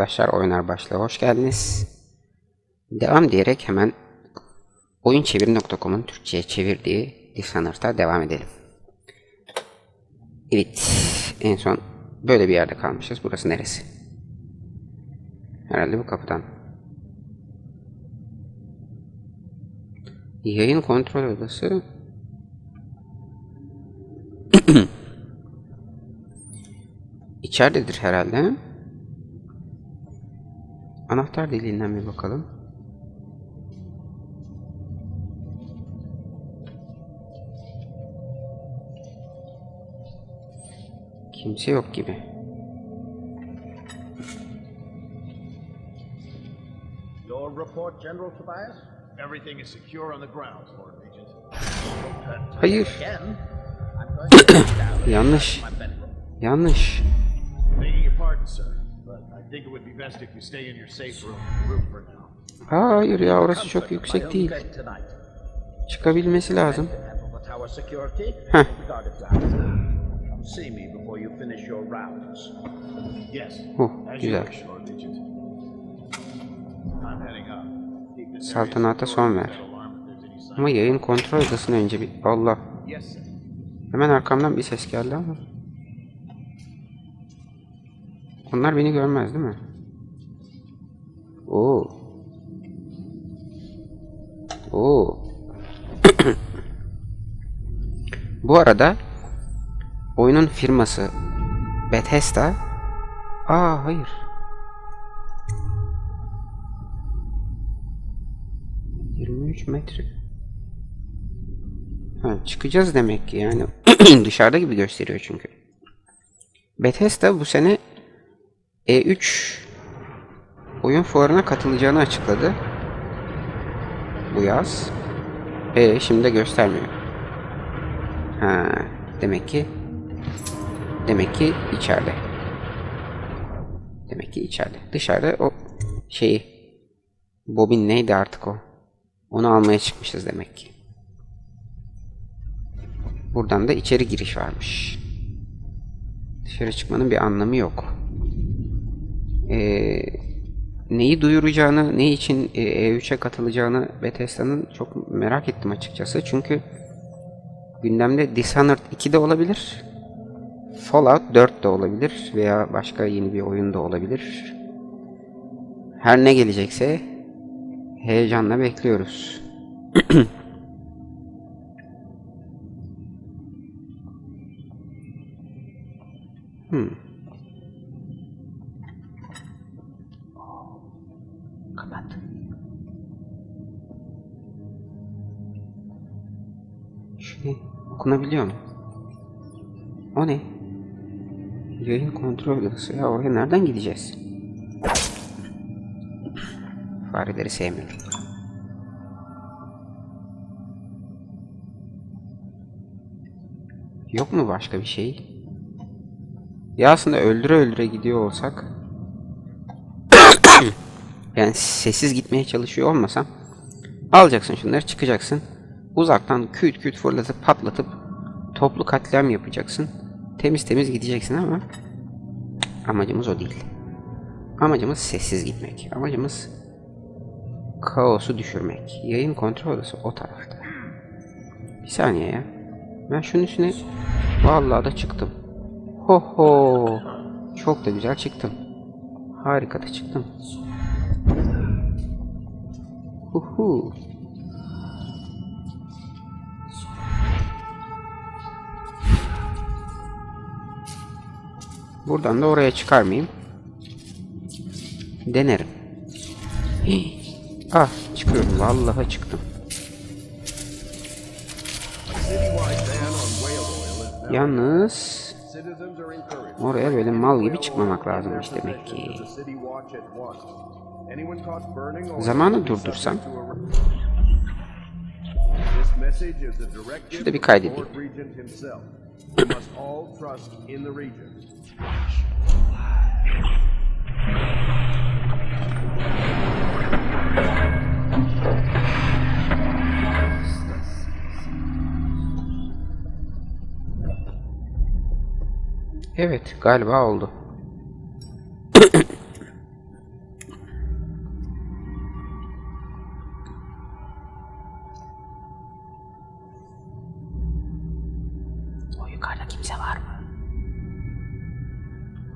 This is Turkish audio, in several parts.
arkadaşlar oynar başlığı hoş geldiniz. Devam diyerek hemen oyunçeviri.com'un Türkçe'ye çevirdiği Dishonored'a devam edelim. Evet, en son böyle bir yerde kalmışız. Burası neresi? Herhalde bu kapıdan. Yayın kontrol odası. İçeridedir herhalde. Anahtar deliğinden bir bakalım. Kimse yok gibi. Your report, General Tobias? Everything is secure on the grounds, Lord Regent. Hayır. Yanlış. Yanlış. Think it would be best if you stay in your safe room, room for now. Hayır ya orası çok yüksek değil. Çıkabilmesi lazım. Heh. Huh, as güzel. Saltanata son ver. Ama yayın kontrol odasını önce bir... Allah. Hemen arkamdan bir ses geldi ama. Onlar beni görmez değil mi? Oo. Oo. Bu arada oyunun firması Bethesda Aa hayır. ...23 metre. Ha, çıkacağız demek ki yani. Dışarıda gibi gösteriyor çünkü. Bethesda bu sene E3 oyun fuarına katılacağını açıkladı. Bu yaz. E şimdi de göstermiyor. Ha, demek ki demek ki içeride. Demek ki içeride. Dışarıda o şeyi bobin neydi artık o? Onu almaya çıkmışız demek ki. Buradan da içeri giriş varmış. Dışarı çıkmanın bir anlamı yok. Ee, neyi duyuracağını, ne için e, E3'e katılacağını Bethesda'nın çok merak ettim açıkçası. Çünkü gündemde Dishonored 2 de olabilir. Fallout 4 de olabilir veya başka yeni bir oyun da olabilir. Her ne gelecekse heyecanla bekliyoruz. Hmm. Ne? Okunabiliyor mu? O ne? Yayın kontrol odası. Ya oraya nereden gideceğiz? Fareleri sevmiyorum. Yok mu başka bir şey? Ya aslında öldüre öldüre gidiyor olsak yani sessiz gitmeye çalışıyor olmasam alacaksın şunları çıkacaksın uzaktan küt küt fırlatıp patlatıp toplu katliam yapacaksın. Temiz temiz gideceksin ama amacımız o değil. Amacımız sessiz gitmek. Amacımız kaosu düşürmek. Yayın kontrol odası o tarafta. Bir saniye ya. Ben şunun üstüne vallahi da çıktım. Ho ho. Çok da güzel çıktım. Harika da çıktım. Hu Buradan da oraya çıkar mıyım? Denerim. Ah çıkıyorum. Vallahi çıktım. Yalnız oraya böyle mal gibi çıkmamak lazımmış demek ki. The city Şurada bir kaydedeyim. Evet galiba oldu. Yukarıda kimse var mı?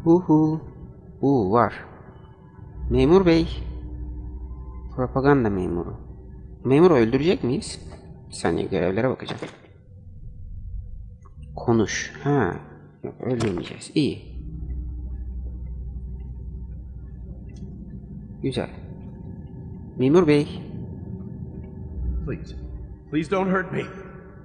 Hu hu. Var. Memur bey. Propaganda memuru. Memuru öldürecek miyiz? Bir saniye görevlere bakacağım. Konuş. Ha. Yok öldürmeyeceğiz. İyi. Güzel. Memur bey. Please, please don't hurt me.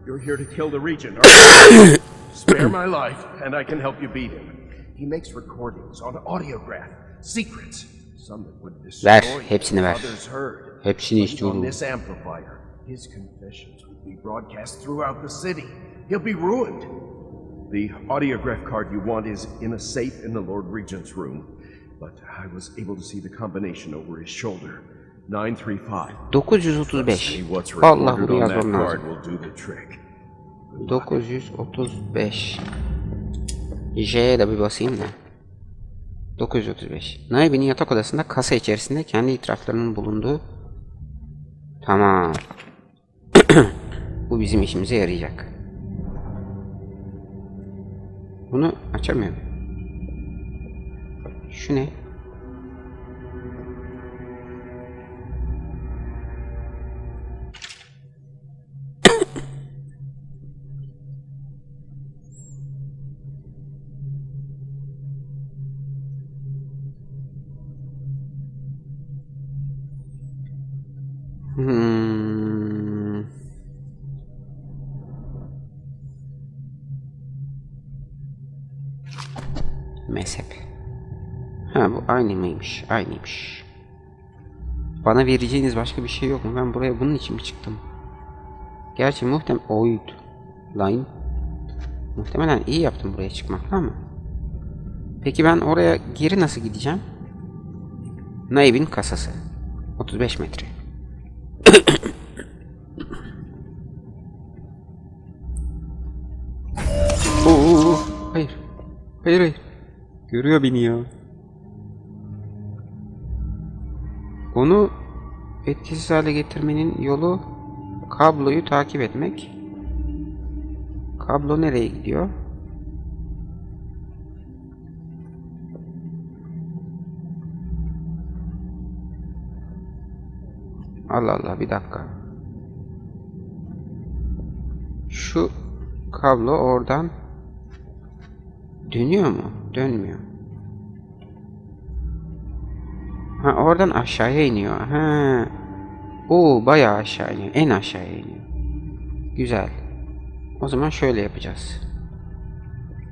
You're here to kill the regent, aren't you? Spare my life, and I can help you beat him. He makes recordings on audiograph, secrets. Some that would destroy Ver, you hepsini ver. Others heard. Hepsini Put it istiyorum. On this amplifier, his confessions would be broadcast throughout the city. He'll be ruined. The audiograph card you want is in a safe in the Lord Regent's room, but I was able to see the combination over his shoulder. 935. 935. See what's Allah recorded bunu on that yazmam card lazım. 935. J'ye de bir basayım da. 935. Naibi'nin yatak odasında kasa içerisinde kendi itiraflarının bulunduğu. Tamam. Bu bizim işimize yarayacak. Bunu açamıyorum. Şu ne? Hmm. Mezhep. Ha bu aynı mıymış? Aynıymış. Bana vereceğiniz başka bir şey yok mu? Ben buraya bunun için mi çıktım? Gerçi muhtem oydu. Line. Muhtemelen iyi yaptım buraya çıkmakla ama. Peki ben oraya geri nasıl gideceğim? Naib'in kasası. 35 metre. Oo, hayır. Hayır hayır. Görüyor beni ya. Onu etkisiz hale getirmenin yolu kabloyu takip etmek. Kablo nereye gidiyor? Allah Allah bir dakika. Şu kablo oradan dönüyor mu? Dönmüyor. Ha oradan aşağıya iniyor. Ha. Oo bayağı aşağı iniyor. En aşağıya iniyor. Güzel. O zaman şöyle yapacağız.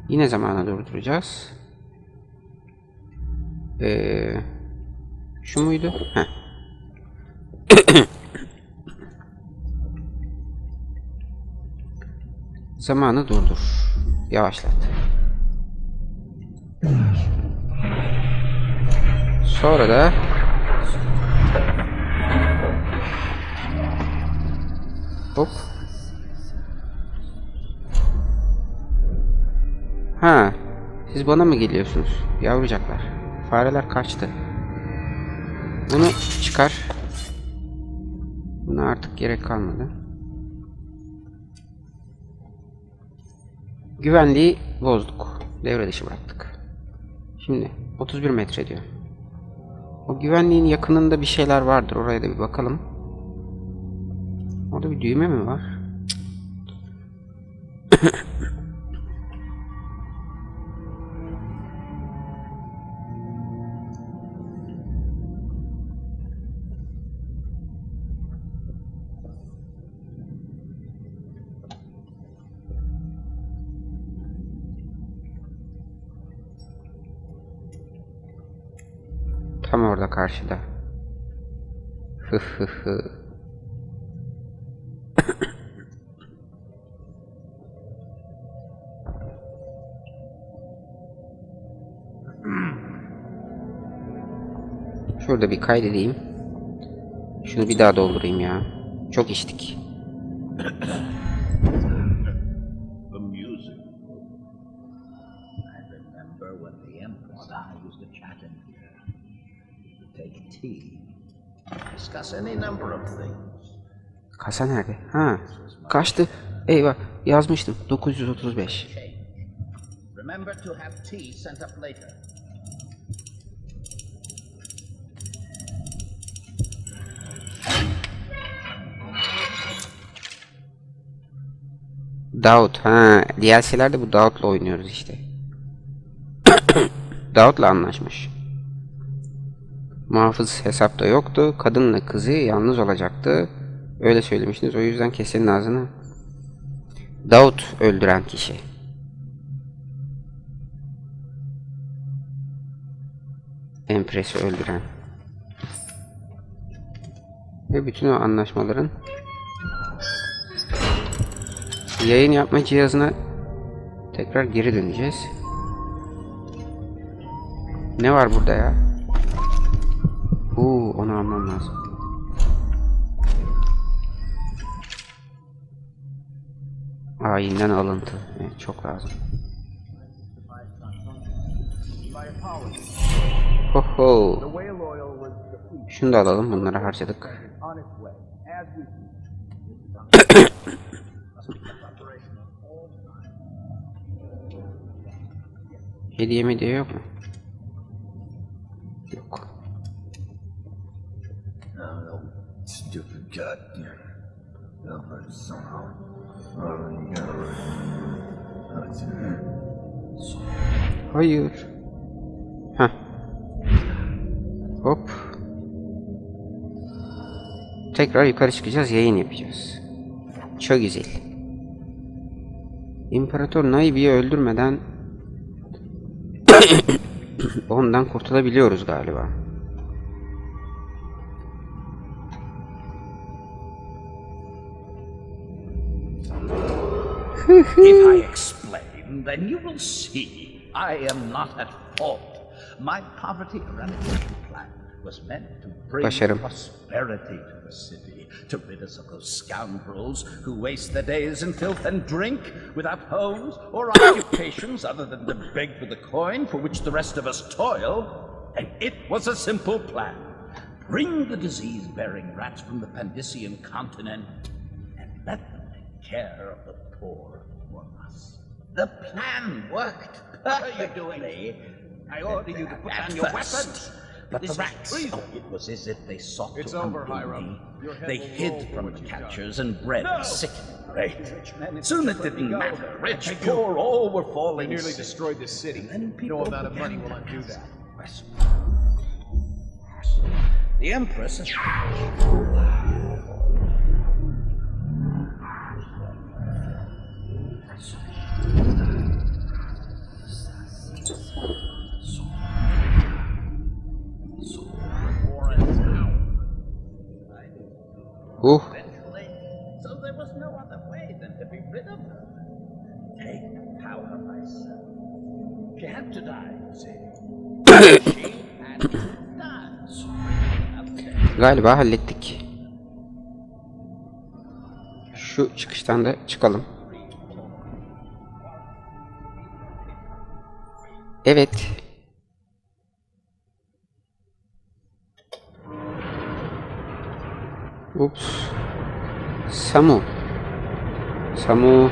Yine zamanı durduracağız. Ee, şu muydu? Heh. Zamanı durdur. Yavaşlat. Sonra da Hop. Ha, siz bana mı geliyorsunuz? Yavrucaklar. Fareler kaçtı. Bunu çıkar. Buna artık gerek kalmadı. Güvenliği bozduk. Devre dışı bıraktık. Şimdi 31 metre diyor. O güvenliğin yakınında bir şeyler vardır. Oraya da bir bakalım. Orada bir düğme mi var? Orada karşıda. Hı hı hı. Şurada bir kaydedeyim. Şunu bir daha doldurayım ya. Çok içtik. Kasa nerede? Ha. Kaçtı. Eyvah. Yazmıştım. 935. Change. Remember to have tea sent up later. Davut ha DLC'lerde bu Davut'la oynuyoruz işte. Davut'la anlaşmış. Muhafız hesapta yoktu. Kadınla kızı yalnız olacaktı. Öyle söylemiştiniz. O yüzden kesenin ağzını. Davut öldüren kişi. Empress'i öldüren. Ve bütün o anlaşmaların yayın yapma cihazına tekrar geri döneceğiz. Ne var burada ya? Ayinden alıntı. Evet, çok lazım. Ho ho. Şunu da alalım. Bunları harcadık. Hediye medya yok mu? Yok. Stupid. Albert somehow. Hayır. Heh. Hop. Tekrar yukarı çıkacağız. Yayın yapacağız. Çok güzel. İmparator Naibi'yi öldürmeden ondan kurtulabiliyoruz galiba. If I explain, then you will see I am not at fault. My poverty eradication plan was meant to bring prosperity to the city, to rid us of those scoundrels who waste their days in filth and drink without homes or occupations other than to beg for the coin for which the rest of us toil. And it was a simple plan. Bring the disease-bearing rats from the Pandician continent and let them take care of the poor for us. The plan worked perfectly. I order you to put down your weapons. But the rats, oh, it was as if they sought It's to over, Hiram. me. They hid from the you've done. and bred No! sickening rage. Soon it didn't matter. Rich, you. poor, all were We falling nearly sick. destroyed this city. And No amount of money will undo that. The Empress Okay. galiba hallettik. Şu çıkıştan da çıkalım. Evet. Ups. Samu. Samu.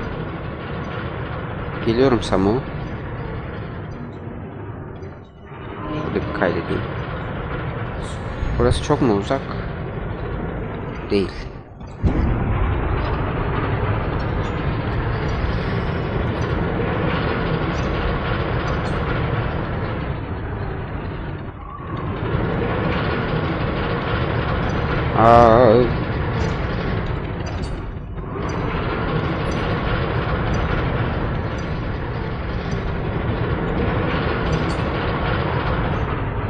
Geliyorum Samu. Şurada bir kaydedeyim. Burası çok mu uzak? Değil. Aa,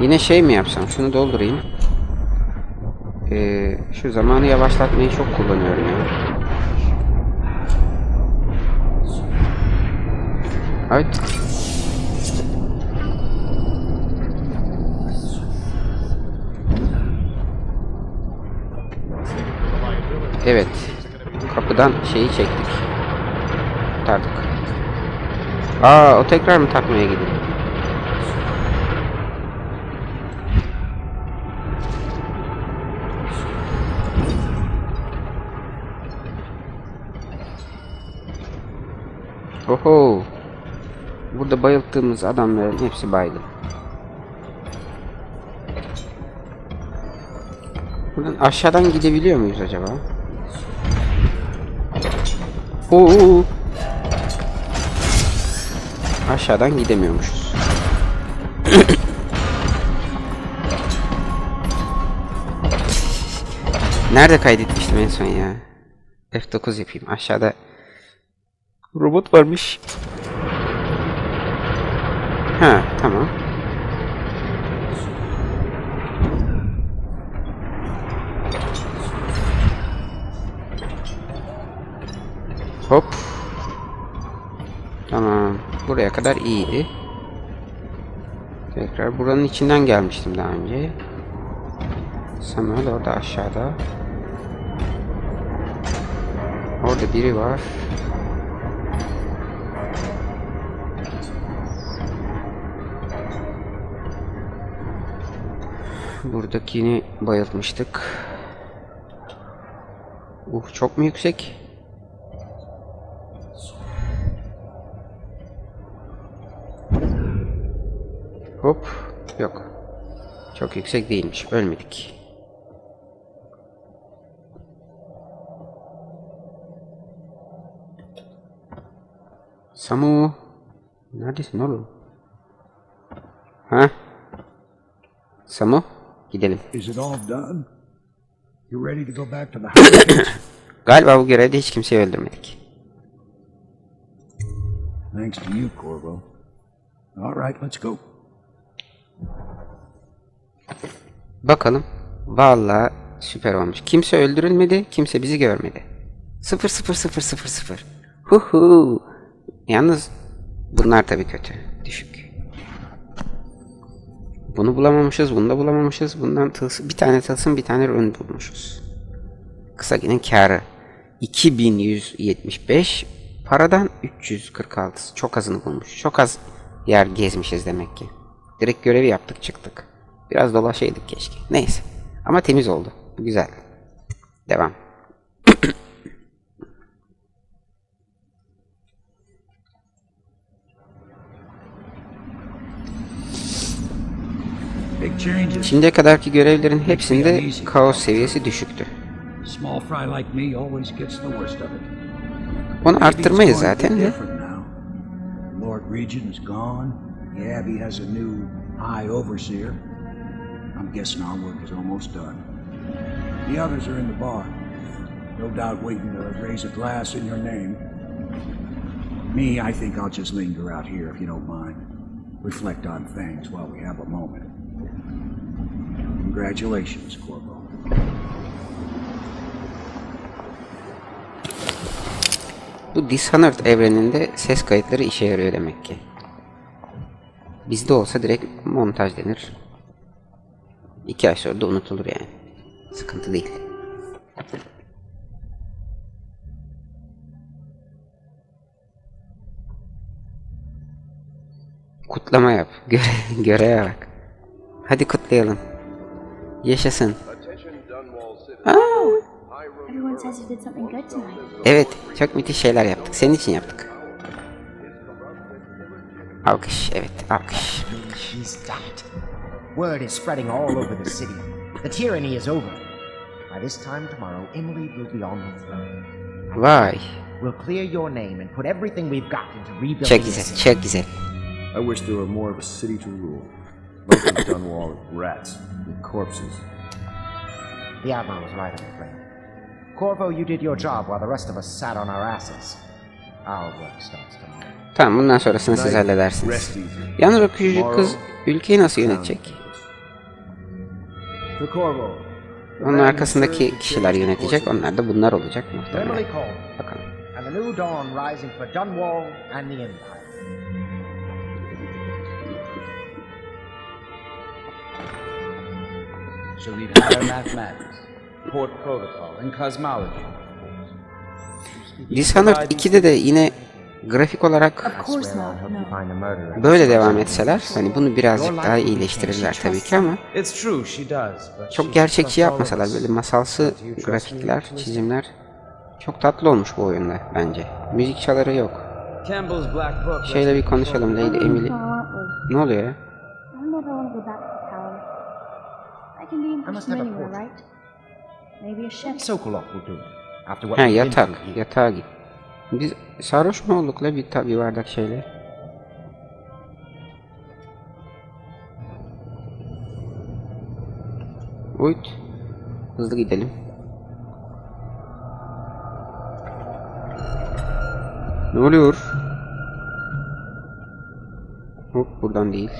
Yine şey mi yapsam? Şunu doldurayım. Ee, şu zamanı yavaşlatmayı çok kullanıyorum ya. Evet. Evet. Kapıdan şeyi çektik. Kurtardık. Aa o tekrar mı takmaya gidiyor? Oho. Burada bayılttığımız adamların hepsi baydı. Buradan aşağıdan gidebiliyor muyuz acaba? Oo. Aşağıdan gidemiyormuşuz. Nerede kaydetmiştim en son ya? F9 yapayım. Aşağıda robot varmış. Ha, tamam. Hop. Tamam. Buraya kadar iyiydi. Tekrar buranın içinden gelmiştim daha önce. Samuel orada aşağıda. Orada biri var. Buradakini bayıltmıştık. Uh çok mu yüksek? Hop. Yok. Çok yüksek değilmiş. Ölmedik. Samu. Neredesin oğlum? Ha? Samu. Gidelim. Galiba bu görevde hiç kimseyi öldürmedik. Thanks to you, Corvo. All right, let's go. Bakalım. Vallahi süper olmuş. Kimse öldürülmedi, kimse bizi görmedi. 0 0 0 0 0. Hu hu. Yalnız bunlar tabii kötü. Düşük. Bunu bulamamışız, bunu da bulamamışız. Bundan tılsım, bir tane tılsım, bir tane rün bulmuşuz. Kısa günün kârı. 2175 paradan 346. Çok azını bulmuş. Çok az yer gezmişiz demek ki. Direkt görevi yaptık çıktık. Biraz dolaşaydık keşke. Neyse. Ama temiz oldu. Güzel. Devam. Şimdiye kadarki görevlerin hepsinde kaos seviyesi düşüktü. Small fry like me always gets the worst of it. Onu arttırmayız going to be zaten de. Lord Regent is gone. The Abbey has a new High Overseer. I'm guessing our work is almost done. The others are in the bar. No doubt waiting to raise a glass in your name. Me, I think I'll just linger out here if you don't mind. Reflect on things while we have a moment. Congratulations, Corvo. Bu Dishonored evreninde ses kayıtları işe yarıyor demek ki. Bizde olsa direkt montaj denir. İki ay sonra da unutulur yani. Sıkıntı değil. Kutlama yap. Göre göreve bak. Hadi kutlayalım. Yaşasın. Ah. Everyone says you did something good tonight. Evet, çok müthiş şeyler yaptık. Senin için yaptık. Alkış, evet, alkış. She's done it. Word is spreading all over the city. The tyranny is over. By this time tomorrow, Emily will be on the throne. Vay, We'll clear your name and put everything we've got into rebuilding çok güzel, çok güzel. I wish there were more of a city to rule. Most of Dunwall is rats and corpses. The Admiral was right, I'm afraid. Corvo, you did your job while the rest of us sat on our asses. Our work starts tomorrow. Tamam, bundan sonrasını siz halledersiniz. Rest easy. Yalnız o küçücük kız ülkeyi nasıl yönetecek? Onun arkasındaki kişiler yönetecek, onlar da bunlar olacak muhtemelen. Bakalım. She'll need higher mathematics, port protocol, and cosmology. Dishonored 2'de de yine grafik olarak böyle devam etseler, hani bunu birazcık daha iyileştirirler tabii ki ama çok gerçekçi yapmasalar böyle masalsı grafikler, çizimler çok tatlı olmuş bu oyunda bence. Müzik çaları yok. Şeyle bir konuşalım Lady Emily. We? Ne oluyor ya? I must have a portrait. Sokolov will do. After what Ha we've been yatak. through here. Yatağa git. Biz sarhoş mu olduk la bir, ta- bir bardak şeyle? Uyut. Hızlı gidelim. Ne oluyor? Hop buradan değil.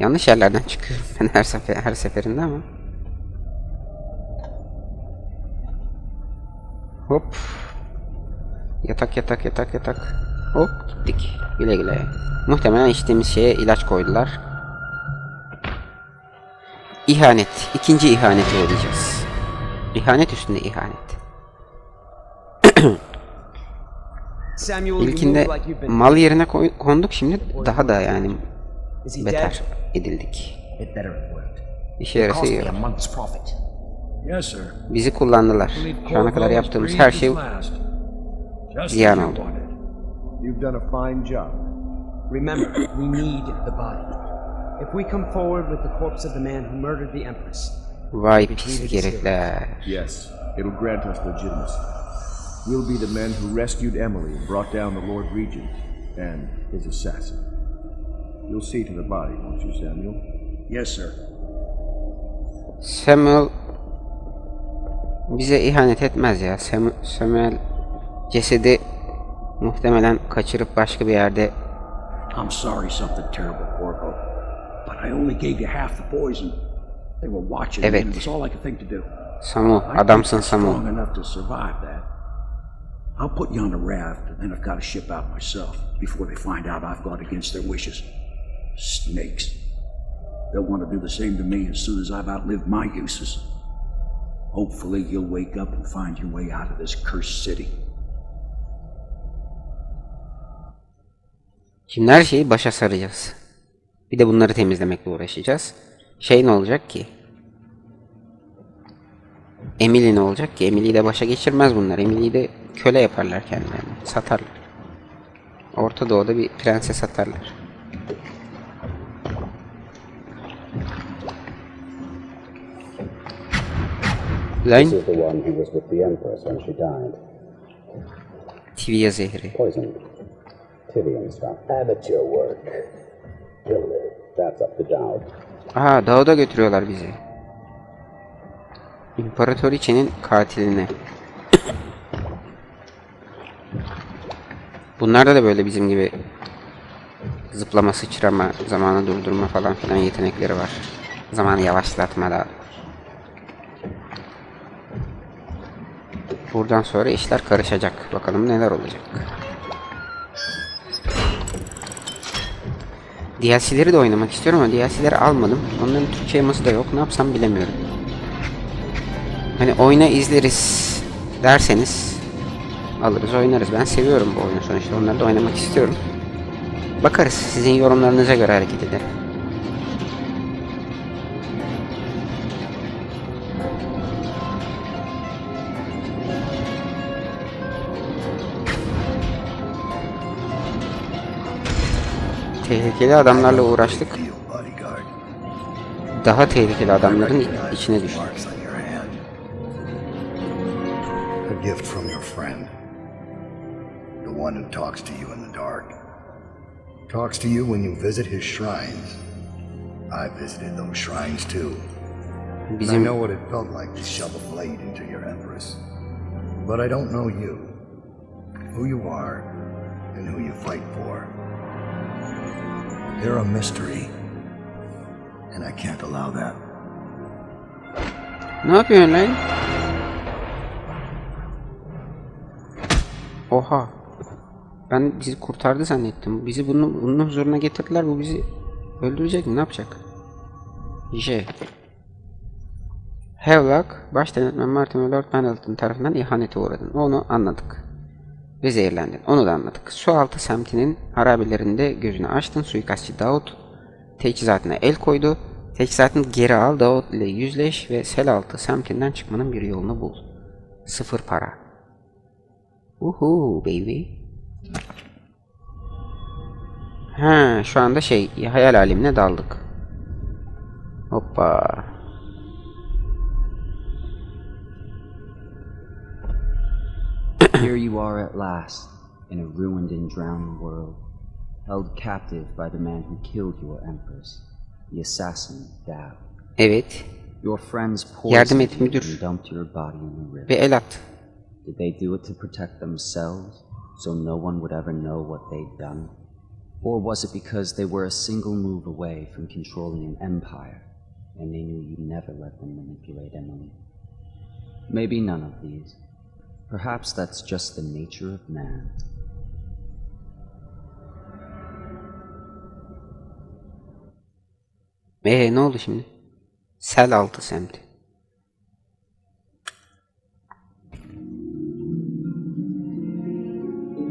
Yanlış yerlerden çıkıyorum ben her sefer her seferinde ama. Hop. Yatak yatak yatak yatak. Hop gittik. Güle güle. Muhtemelen içtiğimiz şeye ilaç koydular. İhanet. İkinci ihanete uğrayacağız. İhanet üstünde ihanet. İlkinde mal yerine konduk şimdi daha da yani beter? Edildik. It better worked. İşe yarası Cost me a month's profit. Yes, sir. Bizi kullandılar. Şu ana kadar yaptığımız her şey ziyan oldu. You've done a fine job. Remember, we need the body. If we come forward with the corpse of the man who murdered the Empress, Vay pis herifler. Yes, it'll grant us legitimacy. We'll be the men who rescued Emily and brought down the Lord Regent and his assassin. You'll see to the body, won't you, Samuel? Yes, sir. Samuel bize ihanet etmez ya. Sam- Samuel cesedi muhtemelen kaçırıp başka bir yerde I'm sorry something terrible, Corvo. But I only gave you half the poison. They were watching Evet. and it was all I could think to do. Samu, I think adamsın you're Samu. strong enough to survive that. I'll put you on a raft, and then I've got to ship out myself before they find out I've gone against their wishes. Snakes. They'll want to do the same to me as soon as I've outlived my uses. Hopefully, you'll wake up and find your way out of this cursed city. Şimdi her şeyi başa saracağız. Bir de bunları temizlemekle uğraşacağız. Şey ne olacak ki? Emily ne olacak ki? Emily'yi de başa geçirmez bunlar. Emily'yi de köle yaparlar kendilerine. Satarlar. Orta Doğu'da bir prenses satarlar. Up to Dowd. Aa dağda götürüyorlar bizi. İmparatoriçenin katiline. Bunlarda da böyle bizim gibi zıplama, sıçrama, zamanı durdurma falan filan yetenekleri var. Zamanı yavaşlatma da. Buradan sonra işler karışacak. Bakalım neler olacak. DLC'leri de oynamak istiyorum ama DLC'leri almadım. Onların Türkçe yaması da yok. Ne yapsam bilemiyorum. Hani oyna izleriz derseniz alırız oynarız. Ben seviyorum bu oyunu sonuçta. Onları da oynamak istiyorum. Bakarız. Sizin yorumlarınıza göre hareket ederim. Tehlikeli adamlarla uğraştık. Daha tehlikeli adamların içine düştük. A gift from your friend. The one who talks to you in the dark. Talks to you when you visit his shrines. I visited those shrines too. I Bizim know what it felt like to shove a blade into your empress. But I don't know you. Who you are and who you fight for. You're a mystery. And I can't allow that. Ne yapıyorsun lan? Oha. Ben bizi kurtardı zannettim. Bizi bunun, bunun huzuruna getirdiler. Bu bizi öldürecek mi? Ne yapacak? J. Havelock, baş denetmen Martin Lord Pendleton tarafından ihanete uğradın. Onu anladık. Ve zehirlendin. Onu da anladık. Sualtı semtinin harabelerinde gözünü açtın. Suikastçı Davut teçhizatına el koydu. Teçhizatını geri al, Davut ile yüzleş ve sel altı semtinden çıkmanın bir yolunu bul. Sıfır para. Uhu baby. Ha, şu anda şey, hayal alemine daldık. Hoppa. Here you are at last, in a ruined and drowning world, held captive by the man who killed your empress, the assassin Dao. Evet. Your friends Yardım poisoned et you müdür. and dumped your body in the Ve river. el at. Did they do it to protect themselves, so no one would ever know what they'd done? Or was it because they were a single move away from controlling an empire, and they knew you'd never let them manipulate Emily? Maybe none of these. Perhaps that's just the nature of man. Ee ne oldu şimdi? Sel altı semti.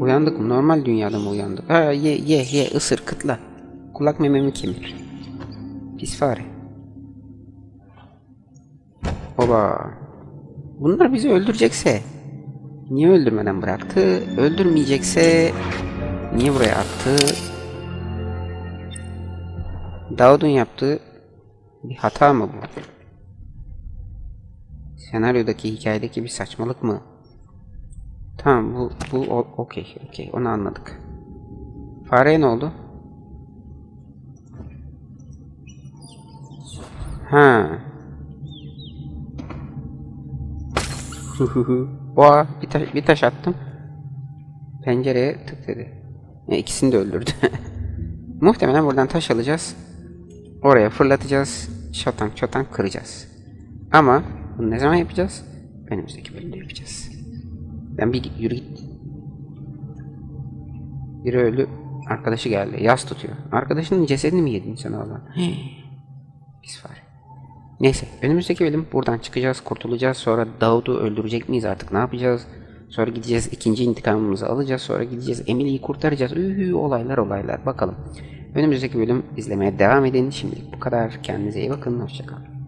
Uyandık mı? Normal dünyada mı uyandık? Ha ye ye ye ısır kıtla. Kulak mememi kemir. Pis fare. Oba. Bunlar bizi öldürecekse niye öldürmeden bıraktı? Öldürmeyecekse niye buraya attı? Davud'un yaptığı bir hata mı bu? Senaryodaki hikayedeki bir saçmalık mı? Tamam bu bu okey okey onu anladık. Fareye ne oldu? Ha. Oha bir taş, bir taş attım. Pencereye tık dedi. E, ikisini de öldürdü. Muhtemelen buradan taş alacağız. Oraya fırlatacağız. Şatank çatank kıracağız. Ama bunu ne zaman yapacağız? Önümüzdeki bölümde yapacağız. Ben bir yürü git. Biri öldü. Arkadaşı geldi. Yas tutuyor. Arkadaşının cesedini mi yedin sen oğlan? Pis fare. Neyse. Önümüzdeki bölüm buradan çıkacağız. Kurtulacağız. Sonra Davud'u öldürecek miyiz artık? Ne yapacağız? Sonra gideceğiz ikinci intikamımızı alacağız. Sonra gideceğiz Emily'yi kurtaracağız. Ühü, olaylar olaylar. Bakalım. Önümüzdeki bölüm izlemeye devam edin. Şimdilik bu kadar. Kendinize iyi bakın. Hoşçakalın.